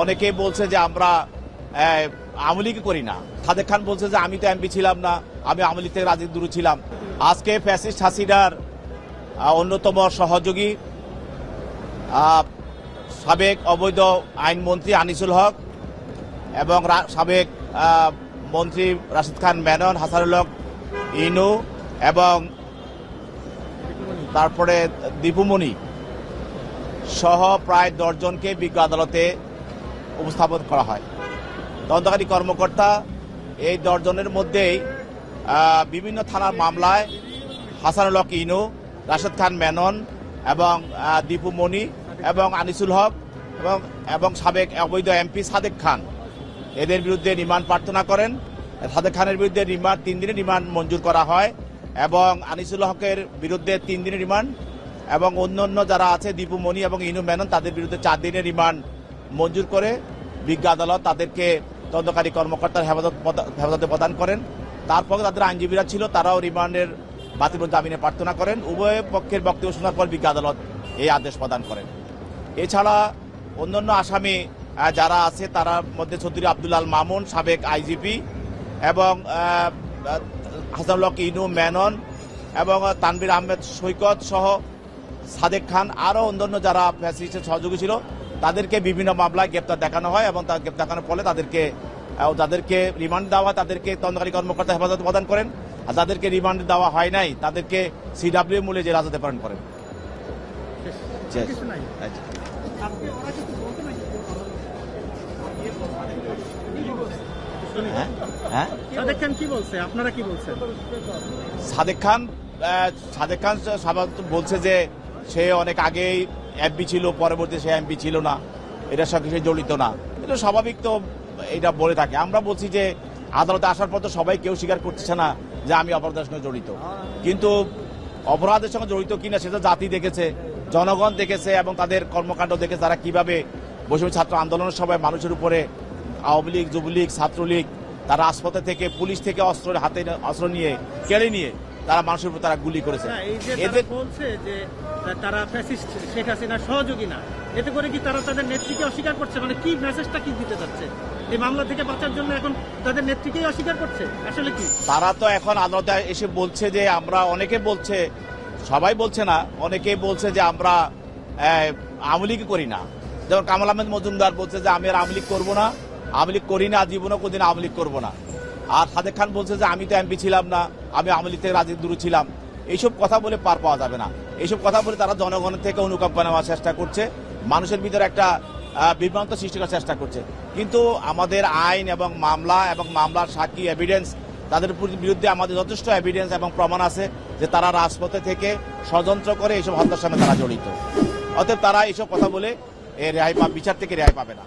অনেকেই বলছে যে আমরা লীগ করি না। সাদেক খান বলছে যে আমি তো এমপি ছিলাম না, আমি আওয়ামী লীগ থেকে রাজনীতি দূরে ছিলাম। আজকে ফ্যাসিস্ট হাসিনার অন্যতম সহযোগী সাবেক অবৈধ আইনমন্ত্রী আনিসুল হক এবং সাবেক মন্ত্রী রাশিদ খান মেনন, হাসানুল হক ইনু এবং তারপরে দীপুমণি সহ প্রায় দশজনকে বিজ্ঞ আদালতে উপস্থাপন করা হয়। তদন্তকারী কর্মকর্তা এই দশজনের মধ্যেই বিভিন্ন থানার মামলায় হাসানুল হক ইনু, রাশেদ খান মেনন এবং দীপু মনি এবং আনিসুল হক এবং এবং সাবেক অবৈধ এমপি সাদেক খান। এদের বিরুদ্ধে রিমান্ড প্রার্থনা করেন। সাদেক খানের বিরুদ্ধে রিমান্ড, তিন দিনের রিমান্ড মঞ্জুর করা হয় এবং আনিসুল হকের বিরুদ্ধে তিন দিনের রিমান্ড এবং অন্য অন্য যারা আছে, দীপু মনি এবং ইনু মেনন, তাদের বিরুদ্ধে চার দিনের রিমান্ড মঞ্জুর করে বিজ্ঞ আদালত তাদেরকে তদন্তকারী কর্মকর্তার হেফাজত হেফাজতে প্রদান করেন। তারপরে তাদের আইনজীবীরা ছিল তারাও রিমান্ডের বাতিল জামিনে প্রার্থনা করেন। উভয় পক্ষের বক্তব্য শোনার পর বিজ্ঞ আদালত এই আদেশ প্রদান করেন। এছাড়া অন্যান্য আসামি যারা আছে তার মধ্যে চৌধুরী আব্দুল আল মামুন সাবেক আইজিপি এবং আহ, আহ, হাসানুল হক ইনু মেনন এবং তানবির আহমেদ সৈকত সহ সাদেক খান আরও অন্যান্য যারা ফ্যাসিলিস্টের সহযোগী ছিল তাদেরকে বিভিন্ন মামলায় গ্রেপ্তার দেখানো হয় এবং তার গ্রেপ্তার দেখানোর ফলে তাদেরকে যাদেরকে রিমান্ড দেওয়া তাদেরকে তদন্তকারী কর্মকর্তা হেফাজত প্রদান করেন। আর যাদেরকে রিমান্ড দেওয়া হয় নাই তাদেরকে সিডাব্লিউ মূল্যে যে রাজাতে প্রেরণ করেন। হ্যাঁ? সাদেক খান কি বলছে? আপনারা কি বলছেন? সাদেক খান বলছে যে সে অনেক আগেই এমপি ছিল, পরবর্তী সে এমপি ছিল না। এটার সঙ্গে সে জড়িত না। এটা স্বাভাবিক তো এটা বলে থাকে। আমরা বলছি যে আদালতে আসার পর তো সবাই কেউ স্বীকার করতেছে না যে আমি অপরাধের সঙ্গে জড়িত। কিন্তু অপরাধের সঙ্গে জড়িত কিনা সেটা জাতি দেখেছে, জনগণ দেখেছে এবং তাদের কর্মকাণ্ড দেখে তারা কীভাবে বৈষম্য ছাত্র আন্দোলনের সময় মানুষের উপরে আওয়ামী লীগ, যুবলীগ, ছাত্রলীগ, তারা রাজপথে থেকে, পুলিশ থেকে অস্ত্র হাতে অস্ত্র নিয়ে, কেড়ে নিয়ে তারা মানুষের উপর তারা গুলি করেছে। এদের বলছে যে তারা ফ্যাসিস্ট শেখ হাসিনার সহযোগী না এতে করে কি তারা তাদের নেত্রীকে অস্বীকার করছে? মানে কি মেসেজটা কি দিতে যাচ্ছে? এই মামলা থেকে বাঁচার জন্য এখন তাদের নেত্রীকেই অস্বীকার করছে? আসলে কি? তারা তো এখন আদালতে এসে বলছে যে আমরা অনেকে বলছে সবাই বলছে না অনেকে বলছে যে আমরা আওয়ামী লীগ করি না। যেমন কামাল আহমেদ মজুমদার বলছে যে আমি আর আওয়ামী লীগ করব না আওয়ামী লীগ করি না জীবনও কোনদিন আওয়ামী লীগ করব না। আর সাদেক খান বলছে যে, আমি তো এমপি ছিলাম না, আমি আওয়ামী লীগ থেকে ছিলাম। এইসব কথা বলে পার পাওয়া যাবে না। এইসব কথা বলে তারা জনগণের থেকে অনুকম্পা নেওয়ার চেষ্টা করছে, মানুষের ভিতরে একটা বিভ্রান্ত সৃষ্টি করার চেষ্টা করছে। কিন্তু আমাদের আইন এবং মামলা এবং মামলার সাক্ষী এভিডেন্স তাদের বিরুদ্ধে আমাদের যথেষ্ট এভিডেন্স এবং প্রমাণ আছে যে তারা রাজপথে থেকে ষড়যন্ত্র করে এইসব হত্যার সঙ্গে তারা জড়িত। অতএব তারা এইসব কথা বলে এ রেহাই বিচার থেকে রেহাই পাবে না।